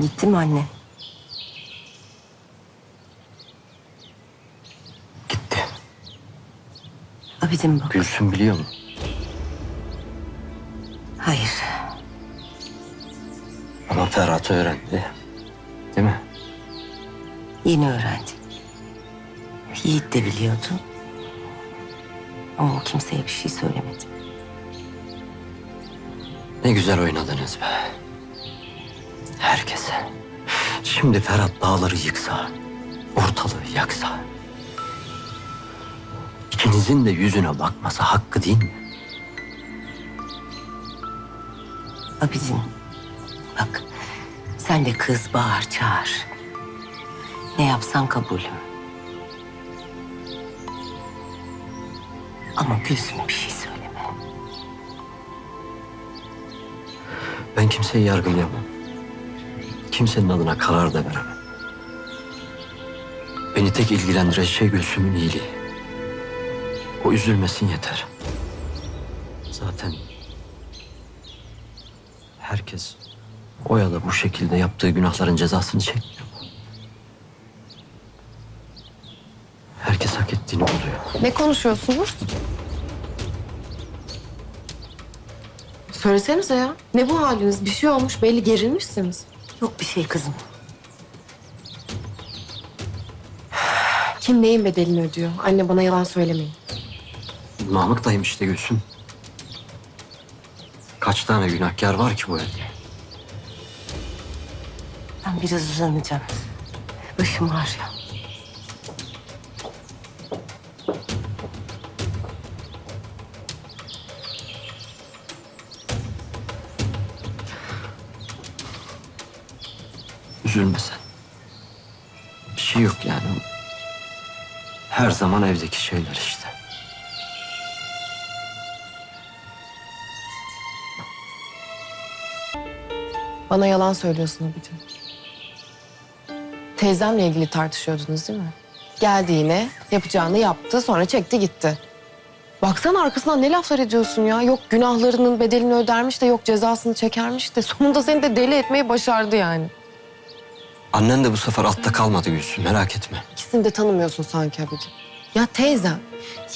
Gitti mi anne? Gitti. Abidin bak. Gülsün biliyor mu? Hayır. Ama Ferhat öğrendi. Değil mi? Yeni öğrendi. Yiğit de biliyordu. Ama o kimseye bir şey söylemedi. Ne güzel oynadınız be. Herkese. Şimdi Ferhat dağları yıksa, ortalığı yaksa. İkinizin de yüzüne bakması hakkı değil mi? Abidin bak sen de kız bağır çağır. Ne yapsan kabulüm. Ama Gülsüm'e bir şey söyleme. Ben kimseyi yargılayamam. Kimsenin adına karar da veremem. Beni tek ilgilendiren şey Gülsüm'ün iyiliği. O üzülmesin yeter. Zaten herkes o ya da bu şekilde yaptığı günahların cezasını çekmiyor? Herkes hak ettiğini buluyor. Ne konuşuyorsunuz? Söylesenize ya. Ne bu haliniz? Bir şey olmuş. Belli gerilmişsiniz. Yok bir şey kızım. Kim neyin bedelini ödüyor? Anne bana yalan söylemeyin. Namık dayım işte Gülsüm. Kaç tane günahkar var ki bu evde? Ben biraz uzanacağım. Başım ağrıyor. Üzülme sen. Bir şey yok yani. Her zaman evdeki şeyler işte. Bana yalan söylüyorsun Abidin. Teyzemle ilgili tartışıyordunuz değil mi? Geldi yine, yapacağını yaptı, sonra çekti gitti. Baksana arkasından ne laflar ediyorsun ya. Yok günahlarının bedelini ödermiş de yok cezasını çekermiş de. Sonunda seni de deli etmeyi başardı yani. Annen de bu sefer altta kalmadı Gülsüm merak etme. İkisini de tanımıyorsun sanki Abidin. Ya teyzem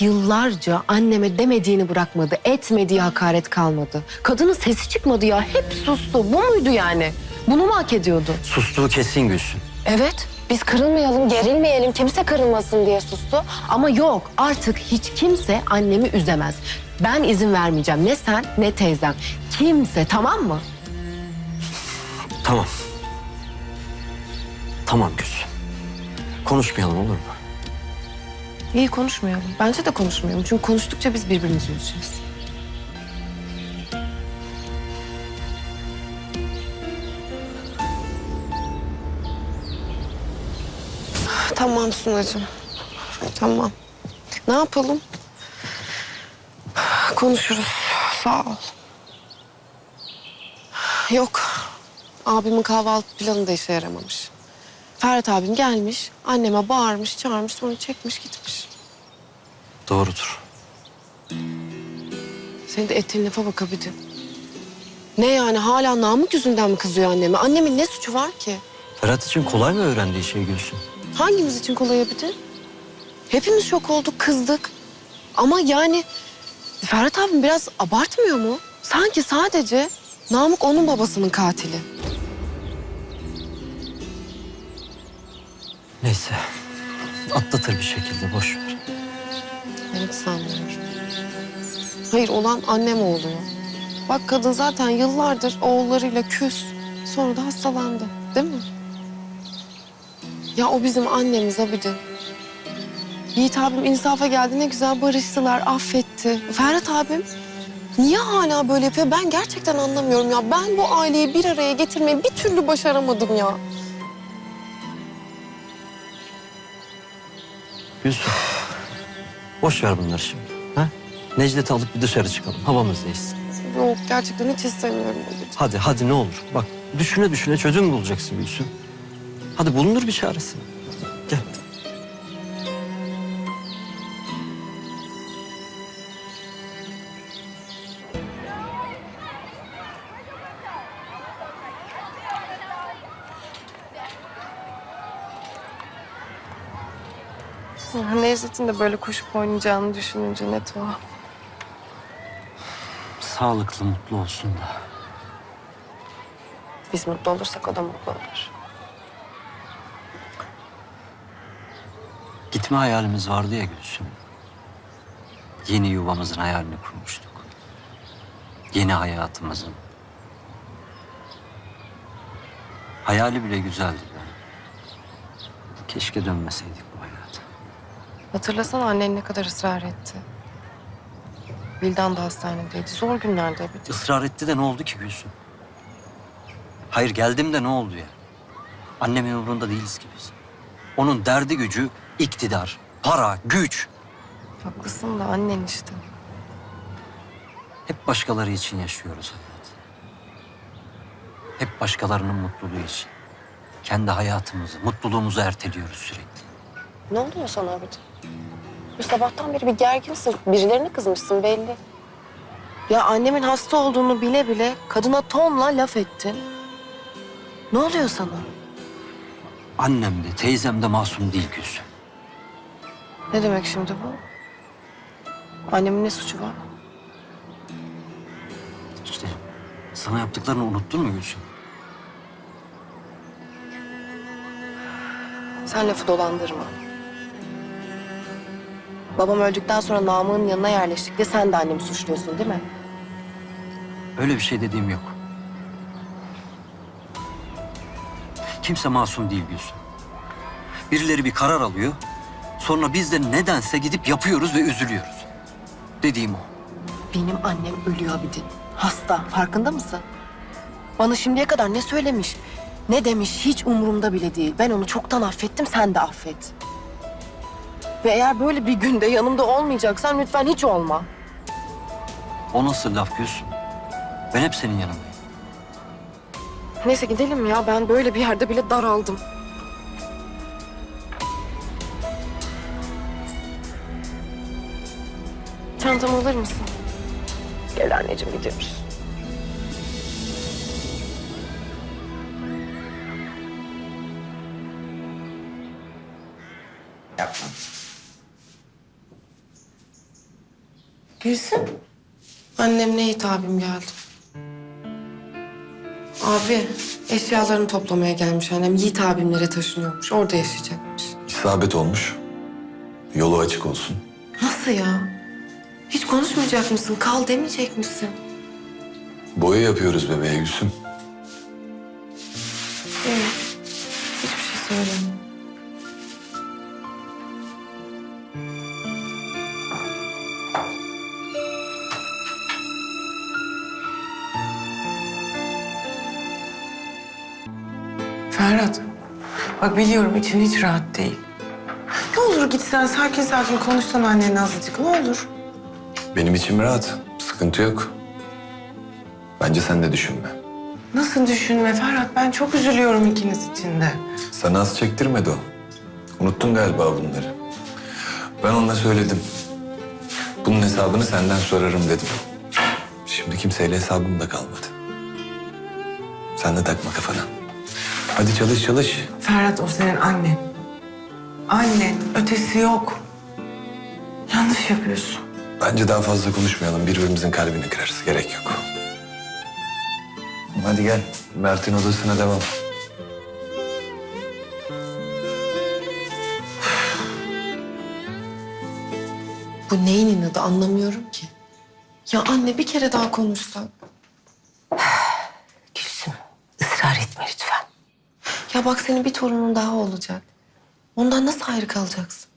yıllarca anneme demediğini bırakmadı, etmediği hakaret kalmadı. Kadının sesi çıkmadı ya, hep sustu. Bu muydu yani? Bunu mu hak ediyordu? Sustuğu kesin Gülsüm. Evet, biz kırılmayalım, gerilmeyelim, kimse kırılmasın diye sustu. Ama yok, artık hiç kimse annemi üzemez. Ben izin vermeyeceğim. Ne sen, ne teyzem. Kimse, tamam mı? Tamam. Tamam Gülsüm. Konuşmayalım olur mu? İyi konuşmayalım. Bence de konuşmayalım. Çünkü konuştukça biz birbirimizi üzeceğiz. Tamam Sunacığım. Tamam. Ne yapalım? Konuşuruz. Sağ ol. Yok. Abimin kahvaltı planı da işe yaramamış. Ferhat abim gelmiş, anneme bağırmış, çağırmış, sonra çekmiş gitmiş. Doğrudur. Senin de ettiğin lafa bak Abidin. Ne yani hala Namık yüzünden mi kızıyor anneme? Annemin ne suçu var ki? Ferhat için kolay mı öğrendiği şey Gülsüm? Hangimiz için kolay Abidin? Hepimiz şok olduk, kızdık. Ama yani Ferhat abim biraz abartmıyor mu? Sanki sadece Namık onun babasının katili. Neyse. Atlatır bir şekilde boş ver. Ben hiç sanmıyorum. Hayır olan annem oluyor. Bak kadın zaten yıllardır oğullarıyla küs. Sonra da hastalandı. Değil mi? Ya o bizim annemiz Abidin. Yiğit abim insafa geldi ne güzel barıştılar, affetti. Ferhat abim niye hala böyle yapıyor ben gerçekten anlamıyorum ya. Ben bu aileyi bir araya getirmeyi bir türlü başaramadım ya. Gülsüm. Boş ver bunları şimdi. Ha? Necdet'i alıp bir dışarı çıkalım. Havamız değilsin. Yok gerçekten hiç istemiyorum Abidin. Hadi hadi ne olur. Bak düşüne düşüne çözüm bulacaksın Gülsüm. Hadi bulunur bir çaresi. Da böyle koşup oynayacağını düşününce ne tuhaf. Sağlıklı, mutlu olsun da. Biz mutlu olursak o da mutlu olur. Gitme hayalimiz vardı ya Gülsüm. Yeni yuvamızın hayalini kurmuştuk. Yeni hayatımızın. Hayali bile güzeldi be. Keşke dönmeseydik. Hatırlasana annen ne kadar ısrar etti. Vildan da hastanedeydi. Zor günlerde bir. Israr etti de ne oldu ki Gülsüm? Hayır geldim de ne oldu ya? Annemin umurunda değiliz ki biz. Onun derdi gücü iktidar, para, güç. Haklısın da annen işte. Hep başkaları için yaşıyoruz hayat. Hep başkalarının mutluluğu için. Kendi hayatımızı, mutluluğumuzu erteliyoruz sürekli. Ne oluyor sana abi? Bu sabahtan beri bir gerginsin. Birilerine kızmışsın belli. Ya annemin hasta olduğunu bile bile kadına tonla laf ettin. Ne oluyor sana? Annem de teyzem de masum değil Gülsüm. Ne demek şimdi bu? Annemin ne suçu var? İşte sana yaptıklarını unuttun mu Gülsüm? Sen lafı dolandırma. Babam öldükten sonra Namık'ın yanına yerleştik de sen de annemi suçluyorsun değil mi? Öyle bir şey dediğim yok. Kimse masum değil Gülsüm. Birileri bir karar alıyor. Sonra biz de nedense gidip yapıyoruz ve üzülüyoruz. Dediğim o. Benim annem ölüyor Abidin. Hasta. Farkında mısın? Bana şimdiye kadar ne söylemiş, ne demiş hiç umurumda bile değil. Ben onu çoktan affettim, sen de affet. Ve eğer böyle bir günde yanımda olmayacaksan lütfen hiç olma. O nasıl laf Gülsüm? Ben hep senin yanındayım. Neyse gidelim ya. Ben böyle bir yerde bile daraldım. Çantamı alır mısın? Gel anneciğim gidiyoruz. Yapma. Gülsüm. Annemle Yiğit abim geldi. Abi eşyalarını toplamaya gelmiş annem. Yiğit abimlere taşınıyormuş. Orada yaşayacakmış. İsabet olmuş. Yolu açık olsun. Nasıl ya? Hiç konuşmayacak mısın? Kal demeyecek misin? Boya yapıyoruz bebeğe Gülsüm. Evet. Hiçbir şey söyleme. Ferhat, bak biliyorum için hiç rahat değil. Ne olur gitsen sakin sakin konuşsan annenle azıcık ne olur. Benim içim rahat. Sıkıntı yok. Bence sen de düşünme. Nasıl düşünme Ferhat ben çok üzülüyorum ikiniz için de. Sana az çektirmedi o. Unuttun galiba bunları. Ben ona söyledim. Bunun hesabını senden sorarım dedim. Şimdi kimseyle hesabım da kalmadı. Sen de takma kafana. Hadi çalış çalış. Ferhat o senin annen. Annen ötesi yok. Yanlış yapıyorsun. Bence daha fazla konuşmayalım. Birbirimizin kalbini kırarız. Gerek yok. Hadi gel. Mert'in odasına devam. Bu neyin inadı anlamıyorum ki. Ya anne bir kere daha konuşsak. Gülsüm ısrar etme lütfen. Ya bak senin bir torunun daha olacak. Ondan nasıl ayrı kalacaksın?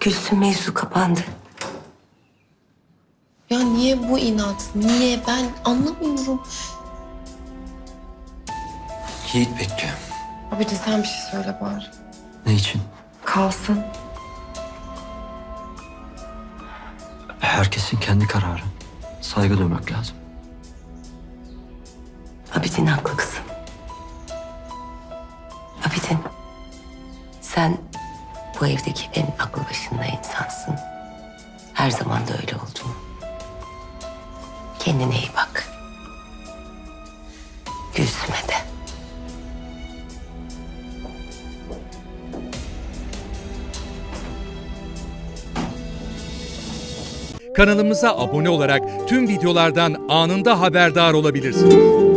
Gülsüm mevzu kapandı. Ya niye bu inat? Niye ben anlamıyorum. Yiğit bekliyor. Abidin sen bir şey söyle bari. Ne için? Kalsın. Herkesin kendi kararı. Saygı duymak lazım. Abidin haklı kızım. Abidin sen bu evdeki en aklı başında insansın. Her zaman da öyle oldun. Kendine iyi bak. Gülsüm'e de. kanalımıza abone olarak tüm videolardan anında haberdar olabilirsiniz.